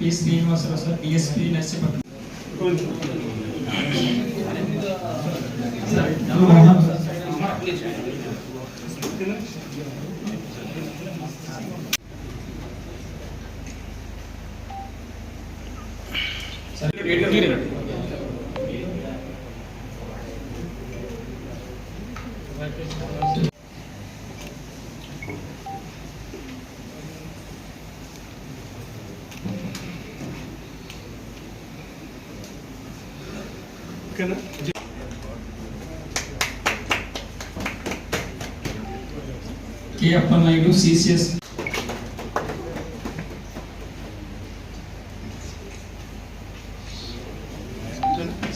P Srinivasarao sir DSP Narsipatnam K Appalanaidu CCS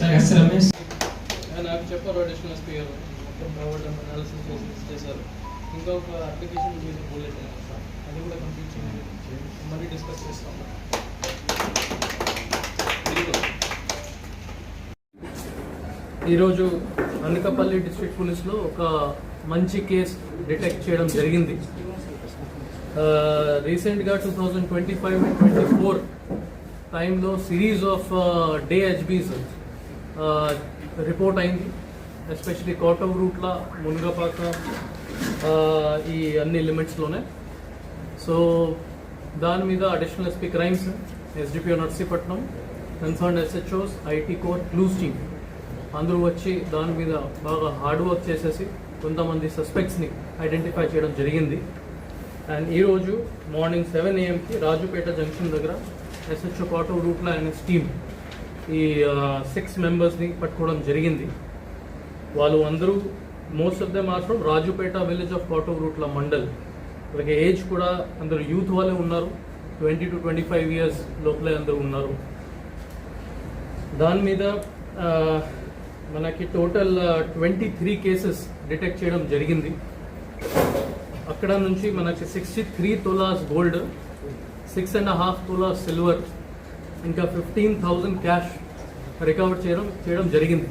sir S Ramesh నాకు చెప్పారు additional SP గారు మొత్తం రావడం అనాలిసిస్ చేసి చేశారు ఇంకా ఒక అప్లికేషన్ మీరు పోలేదు అది కూడా కంప్లీట్ చేయండి మళ్ళీ డిస్కస్ చేస్తాం ఈరోజు అనకాపల్లి డిస్ట్రిక్ట్ పోలీస్లో ఒక మంచి కేసు డిటెక్ట్ చేయడం జరిగింది. రీసెంట్గా two thousand twenty five twenty four టైంలో series of day HBs report అయింది. ఎస్పెషలీ కోటవ్ రూట్ల మునగపాక ఈ అన్ని లిమిట్స్లోనే సో దాని మీద additional SP crimes SDPO Narsipatnam concern SHOs IT core clues team అందరూ వచ్చి దాని మీద బాగా హార్డ్ వర్క్ చేసేసి కొంతమంది సస్పెక్ట్స్ని ఐడెంటిఫై చేయడం జరిగింది. అండ్ ఈరోజు మార్నింగ్ సెవెన్ ఏఎంకి రాజుపేట జంక్షన్ దగ్గర ఎస్హెచ్ఓ పాటు రూట్లో ఆయన టీమ్ ఈ సిక్స్ మెంబర్స్ని పట్టుకోవడం జరిగింది. వాళ్ళు అందరూ మోస్ట్ ఆఫ్ ద మాత్రం రాజుపేట విలేజ్ ఆఫ్ పాటో రూట్ల మండల్. అలాగే ఏజ్ కూడా అందరూ యూత్ వాళ్ళే ఉన్నారు. Twenty to twenty five years లోపలే అందరూ ఉన్నారు. దాని మీద మనకి total twenty three cases detect చేయడం జరిగింది. అక్కడ నుంచి మనకి sixty three tolas gold six and half tolas silver ఇంకా ఫిఫ్టీన్ థౌజండ్ క్యాష్ రికవర్ చేయడం చేయడం జరిగింది.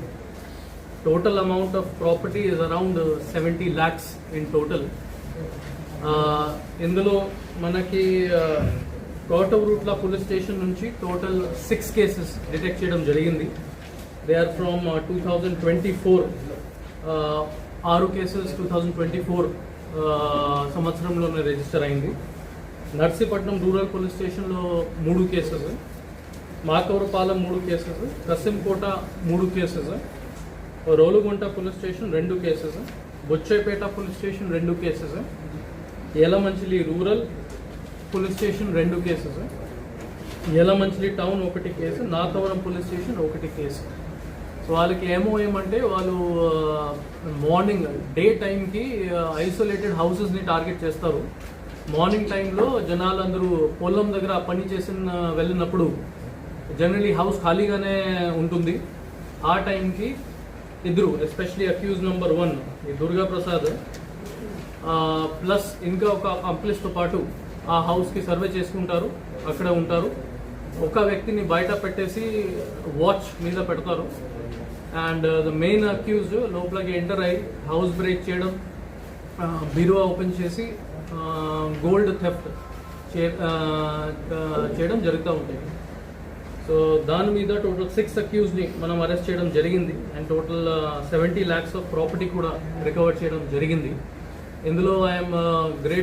Total amount of property is around seventy lakhs in total ఇందులో మనకి కోటవ్ రూట్ల పోలీస్ స్టేషన్ నుంచి టోటల్ సిక్స్ కేసెస్ డిటెక్ట్ చేయడం జరిగింది. They are from two thousand twenty four ఆరు cases two thousand twenty four సంవత్సరంలోనే రిజిస్టర్ అయింది. నర్సీపట్నం రూరల్ పోలీస్ స్టేషన్లో మూడు కేసెస్. మాకవరపాలెం మూడు కేసెస్. కసింకోట మూడు కేసెస్. రోలుగుంట పోలీస్ స్టేషన్ రెండు కేసెస్. బొచ్చేపేట పోలీస్ స్టేషన్ రెండు cases. Yelamanchili rural police station రెండు కేసెస్. యలమంచిలి టౌన్ ఒకటి కేసు. నాతవరం పోలీస్ స్టేషన్ ఒకటి కేసు. సో వాళ్ళకి ఏమో ఏమంటే వాళ్ళు మార్నింగ్ డే టైంకి ఐసోలేటెడ్ హౌసెస్ని టార్గెట్ చేస్తారు. మార్నింగ్ టైంలో జనాలందరూ పొలం దగ్గర పని చేసిన వెళ్ళినప్పుడు జనరలీ హౌస్ ఖాళీగానే ఉంటుంది. ఆ టైంకి ఇద్దరు ఎస్పెషలీ అక్యూజ్ నెంబర్ వన్ ఈ దుర్గా ప్రసాద్ ప్లస్ ఇంకా ఒక అంప్లిస్ట్తో పాటు ఆ హౌస్కి సర్వే చేసుకుంటారు అక్కడ ఉంటారు. ఒక వ్యక్తిని బయట పెట్టేసి వాచ్ మీద పెడతారు. అండ్ ద మెయిన్ అక్యూజ్ లోపలికి ఎంటర్ అయ్యి హౌస్ బ్రేక్ చేయడం uh, బీరువా ఓపెన్ చేసి uh, గోల్డ్ థెఫ్ట్ uh, చేయడం జరుగుతూ ఉంటాయి సో దాని మీద టోటల్ సిక్స్ అక్యూజ్ని మనం అరెస్ట్ చేయడం జరిగింది. And total seventy lakhs of property కూడా రికవర్ చేయడం జరిగింది. ఇందులో ఐఎమ్ గ్రేట్